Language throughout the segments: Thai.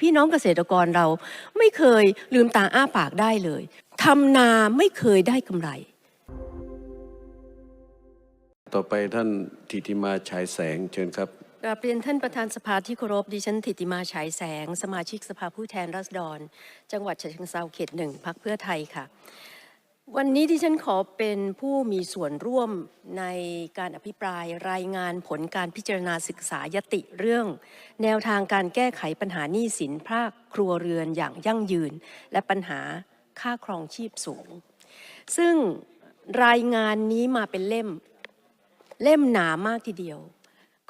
พี่น้องเกษตรกรเราไม่เคยลืมตาอ้าปากได้เลยทำนาไม่เคยได้กำไร ต่อไปท่านทิติมาฉายแสงเชิญครับกราบเรียนท่านประธานสภาที่เคารพดิฉันธิติมาฉายแสง สมาชิกสภาผู้แทนราษฎร จังหวัดฉะเชิงเทราเขตหนึ่งพักเพื่อไทยค่ะ วันนี้ดิฉันขอเป็นผู้มีส่วนร่วมในการอภิปรายรายงานผลการพิจารณาศึกษายติเรื่อง แนวทางการแก้ไขปัญหาหนี้สินภาคครัวเรือนอย่างยั่งยืน และปัญหาค่าครองชีพสูง ซึ่งรายงานนี้มาเป็นเล่มเล่มหนามากทีเดียว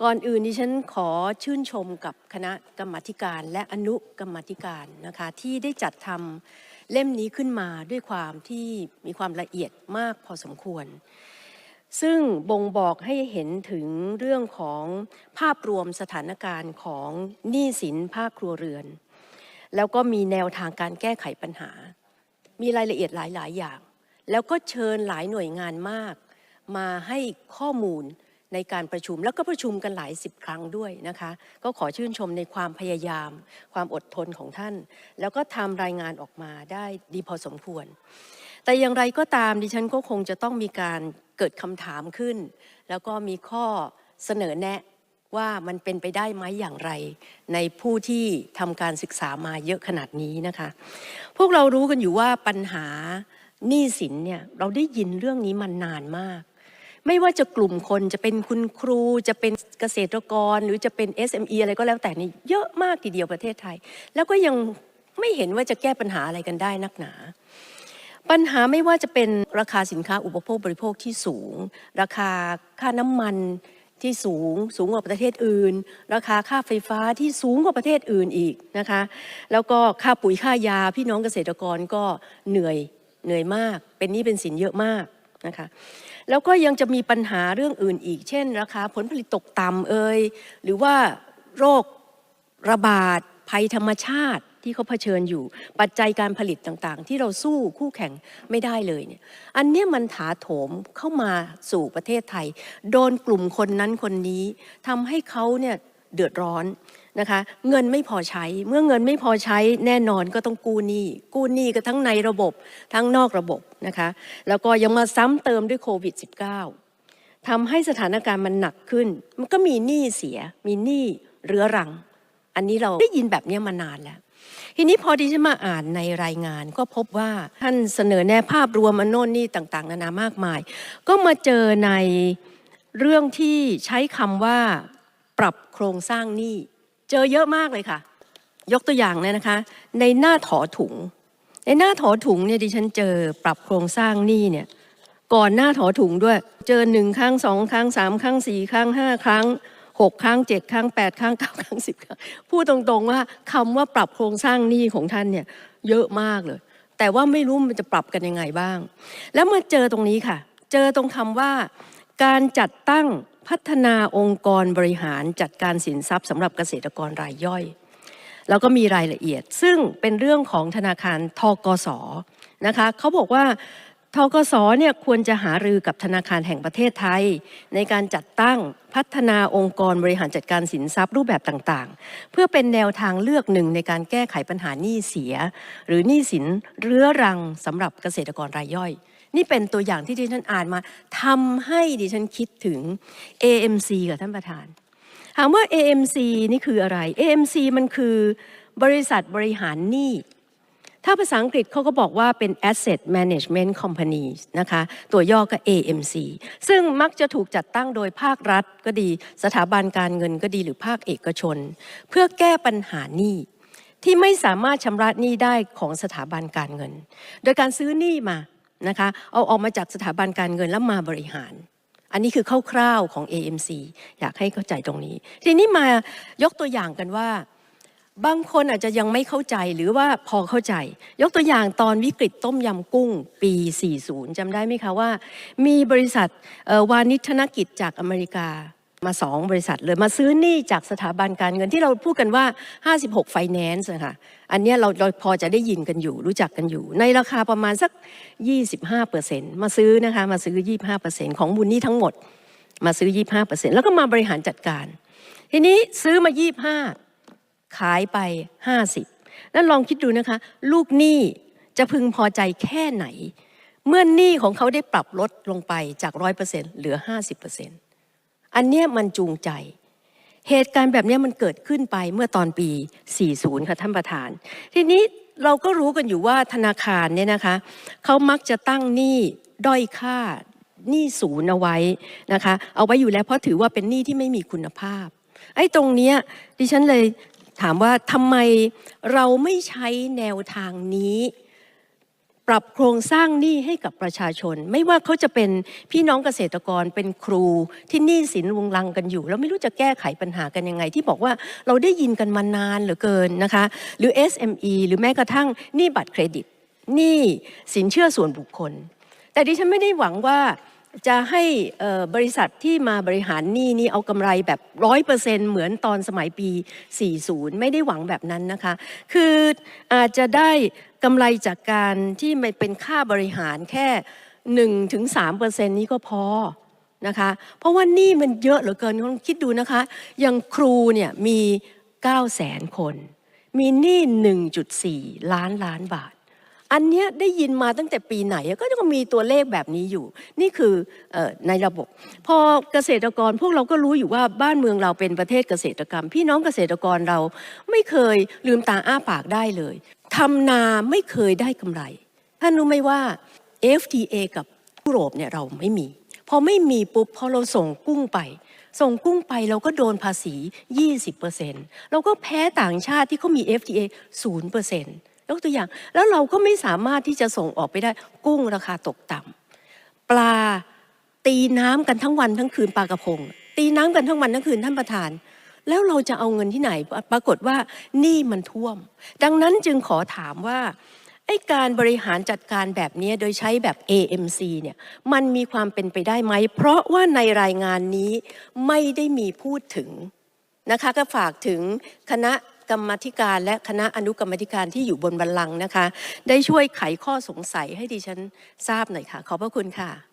ก่อนอื่นดิฉันขอชื่นชมกับคณะกรรมธิการและอนุกรรมธิการนะคะที่ได้จัดทำ เล่มนี้ขึ้นมาด้วยความที่มีความละเอียดมากพอสมควร ซึ่งบ่งบอกให้เห็นถึงเรื่องของภาพรวมสถานการณ์ของหนี้สินภาคครัวเรือน แล้วก็มีแนวทางการแก้ไขปัญหา มีรายละเอียดหลาย ๆ อย่าง แล้วก็เชิญหลายหน่วยงานมาก มาให้ข้อมูล ในการประชุมแล้วก็ประชุมกันหลายสิบครั้งด้วยนะคะ ก็ขอชื่นชมในความพยายาม ความอดทนของท่าน แล้วก็ทำรายงานออกมาได้ดีพอสมควร แต่อย่างไรก็ตามดิฉันก็คงจะต้องมีการเกิดคำถามขึ้น แล้วก็มีข้อเสนอแนะว่ามันเป็นไปได้ไหมอย่างไร ในผู้ที่ทำการศึกษามาเยอะขนาดนี้นะคะ พวกเรารู้กันอยู่ว่าปัญหาหนี้สินเนี่ยเราได้ยินเรื่องนี้มานานมาก ไม่ว่าจะกลุ่มคนจะเป็นคุณครูจะเป็นเกษตรกร หรือจะเป็น SME อะไรก็แล้วแต่นี่เยอะมากทีเดียวประเทศไทย แล้วก็ยังไม่เห็นว่าจะแก้ปัญหาอะไรกันได้นักหนา ปัญหาไม่ว่าจะเป็นราคาสินค้าอุปโภคบริโภคที่สูง ราคาค่าน้ำมันที่สูงสูงกว่าประเทศอื่น ราคาค่าไฟฟ้าที่สูงกว่าประเทศอื่นอีกนะคะ แล้วก็ค่าปุ๋ยค่ายาพี่น้องเกษตรกรก็เหนื่อยเหนื่อยมาก เป็นหนี้เป็นสินเยอะมาก นะคะแล้วก็ยังจะมีปัญหาเรื่องอื่นอีก เช่นราคาผลผลิตตกต่ำเอ่ยหรือว่าโรคระบาดภัยธรรมชาติที่เขาเผชิญอยู่ ปัจจัยการผลิตต่างๆ ที่เราสู้คู่แข่งไม่ได้เลยเนี่ยอันเนี้ยมันถาโถมเข้ามาสู่ประเทศไทย โดนกลุ่มคนนั้นคนนี้ทำให้เขาเนี่ยเดือดร้อน นะคะเงินไม่พอใช้ เมื่อเงินไม่พอใช้แน่นอนก็ต้องกู้หนี้กู้หนี้ก็ทั้งในระบบทั้งนอกระบบนะคะแล้วก็ยังมาซ้ำเติมด้วยโควิด -19 ทำให้สถานการณ์มันหนักขึ้น มันก็มีหนี้เสีย มีหนี้เรื้อรัง อันนี้เราได้ยินแบบนี้มานานแล้ว ทีนี้พอดิฉันมาอ่านในรายงานก็พบว่าท่านเสนอแนวภาพรวมอันโน่นนี่ต่างๆนานามากมาย ก็มาเจอในเรื่องที่ใช้คำว่าปรับโครงสร้างหนี้ เจอเยอะมากเลยค่ะ ยกตัวอย่างเนี่ยนะคะ ในหน้าถอถุง ในหน้าถอถุงเนี่ยดิฉันเจอปรับโครงสร้างหนี้เนี่ยก่อนหน้าถอถุงด้วย เจอหนึ่งครั้งสองครั้งสามครั้งสี่ครั้งห้าครั้งหกครั้งเจ็ดครั้งแปดครั้งเก้าครั้งสิบครั้งพูดตรงๆว่าคำว่าปรับโครงสร้างหนี้ของท่านเนี่ยเยอะมากเลย แต่ว่าไม่รู้มันจะปรับกันยังไงบ้าง แล้วเมาเจอตรงนี้ค่ะ เจอตรงคำว่า การจัดตั้ง พัฒนาองค์กรบริหารจัดการสินทรัพย์สำหรับเกษตรกรรายย่อย แล้วก็มีรายละเอียด ซึ่งเป็นเรื่องของธนาคารทกสนะคะเขาบอกว่าทกสเนี่ยควรจะหารือกับธนาคารแห่งประเทศไทย ในการจัดตั้งพัฒนาองค์กรบริหารจัดการสินทรัพย์รูปแบบต่างๆ เพื่อเป็นแนวทางเลือกหนึ่งในการแก้ไขปัญหาหนี้เสีย หรือหนี้สินเรื้อรังสำหรับเกษตรกรรายย่อย นี่เป็นตัวอย่างที่ดิฉันอ่านมาทำให้ดิฉันคิดถึง AMC กับท่านประธานถามว่า AMC นี่คืออะไร AMC มันคือบริษัทบริหารหนี้ ถ้าภาษาอังกฤษเขาก็บอกว่าเป็น Asset Management Company นะคะ ตัวย่อก็ AMC ซึ่งมักจะถูกจัดตั้งโดยภาครัฐก็ดี สถาบันการเงินก็ดีหรือภาคเอกชน เพื่อแก้ปัญหาหนี้ที่ไม่สามารถชำระหนี้ได้ของสถาบันการเงิน โดยการซื้อหนี้มา นะคะเอาออกมาจากสถาบันการเงินแล้วมาบริหาร อันนี้คือคร่าวๆของ AMC อยากให้เข้าใจตรงนี้ ทีนี้มายกตัวอย่างกันว่า บางคนอาจจะยังไม่เข้าใจหรือว่าพอเข้าใจ ยกตัวอย่างตอนวิกฤตต้มยำกุ้งปี 40จำได้ไหมคะว่า มีบริษัทวานิชธนกิจจากอเมริกา มาสองบริษัทเลยมาซื้อหนี้จากสถาบันการเงินที่เราพูดกันว่า 56 Finance นะคะอันนี้เราเราพอจะได้ยินกันอยู่รู้จักกันอยู่ ในราคาประมาณสัก 25%มาซื้อนะคะมาซื้อ 25%ของบุญหนี้ทั้งหมด มาซื้อ 25%แล้วก็มาบริหารจัดการ ทีนี้ซื้อมา 25 ขายไป 50นั้นลองคิดดูนะคะ ลูกหนี้จะพึงพอใจแค่ไหน เมื่อหนี้ของเขาได้ปรับลดลงไปจาก 100%เหลือ 50% อันเนี้ยมันจูงใจ เหตุการณ์แบบเนี้ยมันเกิดขึ้นไปเมื่อตอนปี 40 ค่ะท่านประธาน ทีนี้เราก็รู้กันอยู่ว่าธนาคารเนี่ยนะคะเขามักจะตั้งหนี้ด้อยค่าหนี้ศูนย์เอาไว้นะคะ เอาไว้อยู่แล้วเพราะถือว่าเป็นหนี้ที่ไม่มีคุณภาพ ไอ้ตรงเนี้ยดิฉันเลยถามว่าทำไมเราไม่ใช้แนวทางนี้ ปรับโครงสร้างหนี้ให้กับประชาชน ไม่ว่าเขาจะเป็นพี่น้องเกษตรกรเป็นครูที่หนี้สินวงลังกันอยู่ แล้วไม่รู้จะแก้ไขปัญหากันยังไง ที่บอกว่าเราได้ยินกันมานานเหลือเกินนะคะ หรือ SME หรือแม้กระทั่งหนี้บัตรเครดิตหนี้สินเชื่อส่วนบุคคล แต่ดิฉันไม่ได้หวังว่า จะให้บริษัทที่มาบริหารหนี้นี่เอากำไรแบบร้อยเปอร์เซ็นเหมือนตอนสมัยปี 40 ไม่ได้หวังแบบนั้นนะคะ คืออาจจะได้กำไรจากการที่ไม่เป็นค่าบริหารแค่1ถึง3เปอร์เซ็นนี้ก็พอนะคะ เพราะว่าหนี้มันเยอะเหลือเกินลองคิดดูนะคะ อย่างครูเนี่ยมี9แสนคน มีหนี้ 1.4 ล้านล้านบาท อันเนี้ยได้ยินมาตั้งแต่ปีไหนก็จะมีตัวเลขแบบนี้อยู่ นี่คืออในระบบ พอเกษตรกรพวกเราก็รู้อยู่ว่าบ้านเมืองเราเป็นประเทศเกษตรกรรม พี่น้องเกษตรกรเราไม่เคยลืมตาอ้าปากได้เลยทำนาไม่เคยได้กำไร ท่านรู้ไหมว่า FTA กับยุโรปเนี่ยเราไม่มี พอไม่มีปุ๊บพอเราส่งกุ้งไป ส่งกุ้งไปเราก็โดนภาษี 20%เราก็แพ้ต่างชาติที่เขามี FTA 0% ยกตัวอย่าง แล้วเราก็ไม่สามารถที่จะส่งออกไปได้ กุ้งราคาตกต่ำปลาตีน้ำกันทั้งวันทั้งคืนปลากระพง ตีน้ำกันทั้งวันทั้งคืนท่านประธาน แล้วเราจะเอาเงินที่ไหน ปรากฏว่านี้มันท่วม ดังนั้นจึงขอถามว่าไอ้การบริหารจัดการแบบนี้โดยใช้แบบ AMC เนี่ยมันมีความเป็นไปได้ไหม เพราะว่าในรายงานนี้ไม่ได้มีพูดถึงนะคะก็ฝากถึงคณะ กรรมธิการและคณะอนุกรรมธิการที่อยู่บนบัลลังก์นะคะ ได้ช่วยไขข้อสงสัยให้ดิฉันทราบหน่อยค่ะ ขอบพระคุณค่ะ